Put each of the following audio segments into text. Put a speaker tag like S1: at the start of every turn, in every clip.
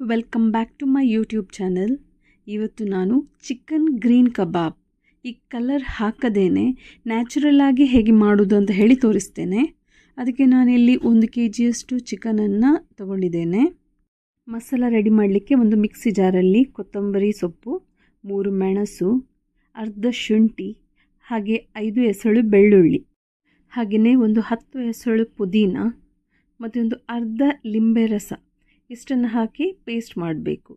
S1: Welcome back to my YouTube channel ಇವತ್ತು ನಾನು chicken green kebab. ಈ ಕಲರ್ ಹಾಕದೇನೆ ನ್ಯಾಚುರಲ್ ಆಗಿ ಹೇಗೆ ಮಾಡೋದು ಅಂತ ಹೇಳಿ ತೋರಿಸ್ತೇನೆ. ಅದಕ್ಕೆ ನಾನಿಲ್ಲಿ ಒಂದು ಕೆ ಜಿಯಷ್ಟು ಚಿಕನನ್ನು ತಗೊಂಡಿದ್ದೇನೆ. ಮಸಾಲ ರೆಡಿ ಮಾಡಲಿಕ್ಕೆ ಒಂದು ಮಿಕ್ಸಿ ಜಾರಲ್ಲಿ ಕೊತ್ತಂಬರಿ ಸೊಪ್ಪು, ಮೂರು ಮೆಣಸು, ಅರ್ಧ ಶುಂಠಿ, ಹಾಗೆ ಐದು ಎಸಳು ಬೆಳ್ಳುಳ್ಳಿ ಹಾಗೆಯೇ ಒಂದು ಹತ್ತು ಎಸಳು ಪುದೀನ ಮತ್ತು ಒಂದು ಅರ್ಧ ಲಿಂಬೆ ರಸ. ಇಷ್ಟನ್ನು ಹಾಕಿ ಪೇಸ್ಟ್ ಮಾಡಬೇಕು.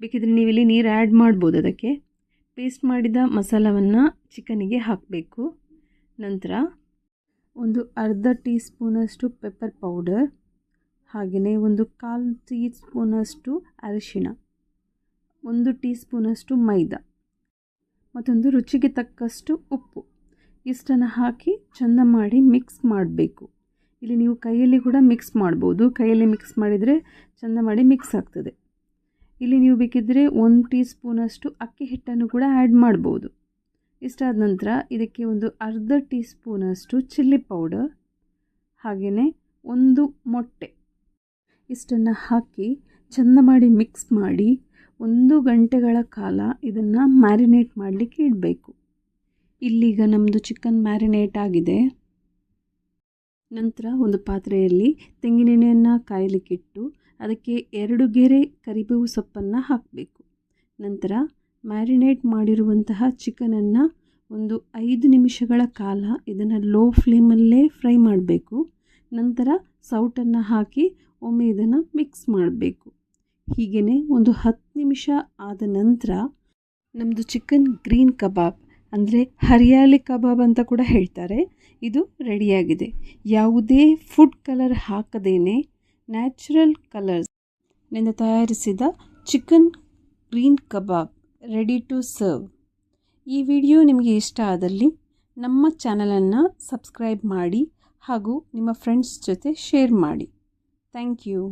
S1: ಬೇಕಿದ್ರೆ ನೀವಿಲ್ಲಿ ನೀರು ಆ್ಯಡ್ ಮಾಡ್ಬೋದು ಅದಕ್ಕೆ. ಪೇಸ್ಟ್ ಮಾಡಿದ ಮಸಾಲವನ್ನು ಚಿಕನಿಗೆ ಹಾಕಬೇಕು. ನಂತರ ಒಂದು ಅರ್ಧ ಟೀ ಸ್ಪೂನಷ್ಟು ಪೆಪ್ಪರ್ ಪೌಡರ್, ಹಾಗೆಯೇ ಒಂದು ಕಾಲು ಟೀ ಸ್ಪೂನಷ್ಟು ಅರಿಶಿಣ, ಒಂದು ಟೀ ಸ್ಪೂನಷ್ಟು ಮೈದಾ ಮತ್ತೊಂದು ರುಚಿಗೆ ತಕ್ಕಷ್ಟು ಉಪ್ಪು. ಇಷ್ಟನ್ನು ಹಾಕಿ ಚೆಂದ ಮಾಡಿ ಮಿಕ್ಸ್ ಮಾಡಬೇಕು. ಇಲ್ಲಿ ನೀವು ಕೈಯಲ್ಲಿ ಕೂಡ ಮಿಕ್ಸ್ ಮಾಡ್ಬೋದು. ಕೈಯಲ್ಲಿ ಮಿಕ್ಸ್ ಮಾಡಿದರೆ ಚೆಂದ ಮಾಡಿ ಮಿಕ್ಸ್ ಆಗ್ತದೆ. ಇಲ್ಲಿ ನೀವು ಬೇಕಿದ್ದರೆ ಒಂದು ಟೀ ಸ್ಪೂನಷ್ಟು ಅಕ್ಕಿ ಹಿಟ್ಟನ್ನು ಕೂಡ ಆ್ಯಡ್ ಮಾಡ್ಬೋದು. ಇಷ್ಟಾದ ನಂತರ ಇದಕ್ಕೆ ಒಂದು ಅರ್ಧ ಟೀ ಸ್ಪೂನಷ್ಟು ಚಿಲ್ಲಿ ಪೌಡರ್, ಹಾಗೆಯೇ ಒಂದು ಮೊಟ್ಟೆ. ಇಷ್ಟನ್ನು ಹಾಕಿ ಚೆಂದ ಮಾಡಿ ಮಿಕ್ಸ್ ಮಾಡಿ ಒಂದು ಗಂಟೆಗಳ ಕಾಲ ಇದನ್ನು ಮ್ಯಾರಿನೇಟ್ ಮಾಡಲಿಕ್ಕೆ ಇಡಬೇಕು. ಇಲ್ಲೀಗ ನಮ್ಮದು ಚಿಕನ್ ಮ್ಯಾರಿನೇಟ್ ಆಗಿದೆ. ನಂತರ ಒಂದು ಪಾತ್ರೆಯಲ್ಲಿ ತೆಂಗಿನೆಣ್ಣೆಯನ್ನು ಕಾಯಲಿಕ್ಕಿಟ್ಟು ಅದಕ್ಕೆ ಎರಡು ಗೆರೆ ಕರಿಬೇವು ಸೊಪ್ಪನ್ನು ಹಾಕಬೇಕು. ನಂತರ ಮ್ಯಾರಿನೇಟ್ ಮಾಡಿರುವಂತಹ ಚಿಕನನ್ನು ಒಂದು ಐದು ನಿಮಿಷಗಳ ಕಾಲ ಇದನ್ನು ಲೋ ಫ್ಲೇಮಲ್ಲೇ ಫ್ರೈ ಮಾಡಬೇಕು. ನಂತರ ಸೌಟನ್ನು ಹಾಕಿ ಒಮ್ಮೆ ಇದನ್ನು ಮಿಕ್ಸ್ ಮಾಡಬೇಕು. ಹೀಗೆಯೇ ಒಂದು ಹತ್ತು ನಿಮಿಷ ಆದ ನಂತರ ನಮ್ಮದು ಚಿಕನ್ ಗ್ರೀನ್ ಕಬಾಬ್ ಅಂದರೆ ಹರಿಯಾಲಿ ಕಬಾಬ್ ಅಂತ ಕೂಡ ಹೇಳ್ತಾರೆ. ಇದು ರೆಡಿಯಾಗಿದೆ. ಯಾವುದೇ ಫುಡ್ ಕಲರ್ ಹಾಕದೇನೆ ನ್ಯಾಚುರಲ್ ಕಲರ್ಸ್ನಿಂದ ತಯಾರಿಸಿದ chicken green kebab ready to serve. ಈ ವಿಡಿಯೋ ನಿಮಗೆ ಇಷ್ಟ ಆದಲ್ಲಿ ನಮ್ಮ ಚಾನಲನ್ನು ಸಬ್ಸ್ಕ್ರೈಬ್ ಮಾಡಿ ಹಾಗೂ ನಿಮ್ಮ ಫ್ರೆಂಡ್ಸ್ ಜೊತೆ ಶೇರ್ ಮಾಡಿ. Thank you.